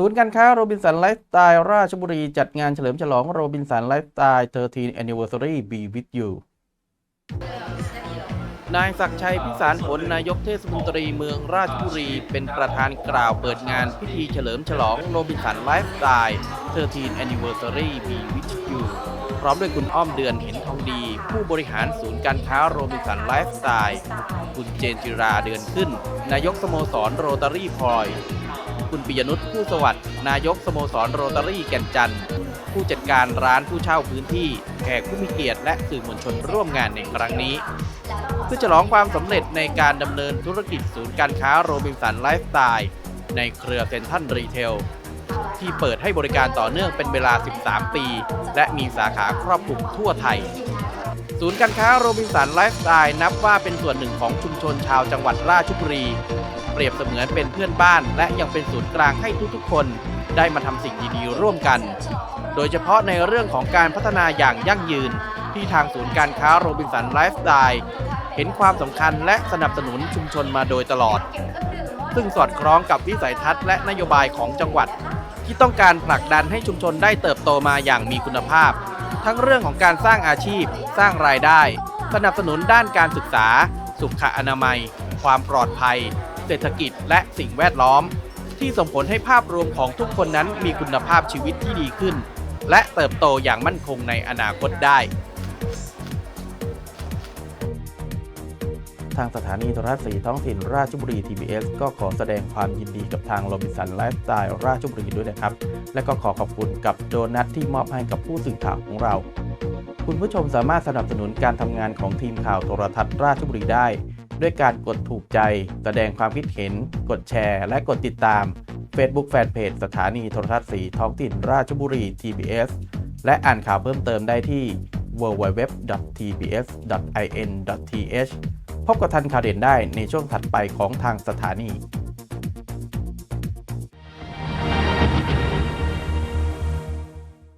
ศูนย์การค้าโรบินสันไลฟ์สไตล์ราชบุรี จัดงานเฉลิมฉลองโรบินสันไลฟ์สไตล์13 Anniversary Be With You นายศักชัยพิสารผลนายกเทศมนตรีเมืองราชบุรี เป็นประธานกล่าวเปิดงานพิธีเฉลิมฉลองโรบินสันไลฟ์สไตล์13 Anniversary Be With You พร้อมด้วยคุณอ้อมเดือนเห็นทองดี ผู้บริหารศูนย์การค้าโรบินสันไลฟ์สไตล์ คุณเจนจิราเดือนขึ้น นายกสโมสรโรตารี่พลอย คุณปิยนุชผู้สวัสดิ์นายกสโมสรโรตารี่แก่นจันทร์ผู้จัดการร้านผู้เช่าพื้นที่แขกผู้มีเกียรติและสื่อมวลชนร่วมงานในครั้งนี้ เพื่อฉลองความสำเร็จในการดำเนินธุรกิจศูนย์การค้าโรบินสันไลฟ์สไตล์ในเครือเซ็นทรัลรีเทลที่เปิดให้บริการต่อเนื่องเป็นเวลา 13 ปี และมีสาขาครอบคลุมทั่วไทย ศูนย์การค้าโรบินสันไลฟ์สไตล์นับว่าเป็นส่วนหนึ่งของชุมชนชาวจังหวัดราชบุรี รียบเสมือนเป็นเพื่อนบ้าน และยังเป็นศูนย์กลางให้ทุกๆ คน ได้มาทำสิ่งดีๆ ร่วมกัน โดยเฉพาะในเรื่องของการพัฒนาอย่างยั่งยืน ที่ทางศูนย์การค้าโรบินสันไลฟ์สไตล์เห็นความสำคัญและสนับสนุนชุมชนมาโดยตลอด ซึ่งสอดคล้องกับวิสัยทัศน์และนโยบายของจังหวัด ที่ต้องการผลักดันให้ชุมชนได้เติบโตมาอย่างมีคุณภาพ ทั้งเรื่องของการสร้างอาชีพ สร้างรายได้ สนับสนุนด้านการศึกษา สุขอนามัย ความปลอดภัย เศรษฐกิจ และสิ่งแวดล้อม ที่ส่งผลให้ภาพรวมของทุกคนนั้นมีคุณภาพชีวิตที่ดีขึ้น และเติบโตอย่างมั่นคงในอนาคตได้ ทางสถานีโทรทัศน์สีท้องถิ่นราชบุรี TBS ก็ขอแสดงความยินดีกับทางโรบินสันไลฟ์สไตล์ราชบุรีด้วยนะครับ และก็ขอขอบคุณกับโดนัทที่มอบให้กับผู้สื่อข่าวของเรา คุณผู้ชมสามารถสนับสนุนการทำงานของทีมข่าวโทรทัศน์ราชบุรีได้ ด้วยการกดถูกใจ แสดงความคิดเห็น กดแชร์ และกดติดตาม Facebook Fanpage สถานีโทรทัศน์สีท้องถิ่นราชบุรี TBS และอ่านข่าวเพิ่มเติมได้ที่ www.tbs.in.th พบกับทันข่าวเด่นได้ในช่วงถัดไปของทางสถานี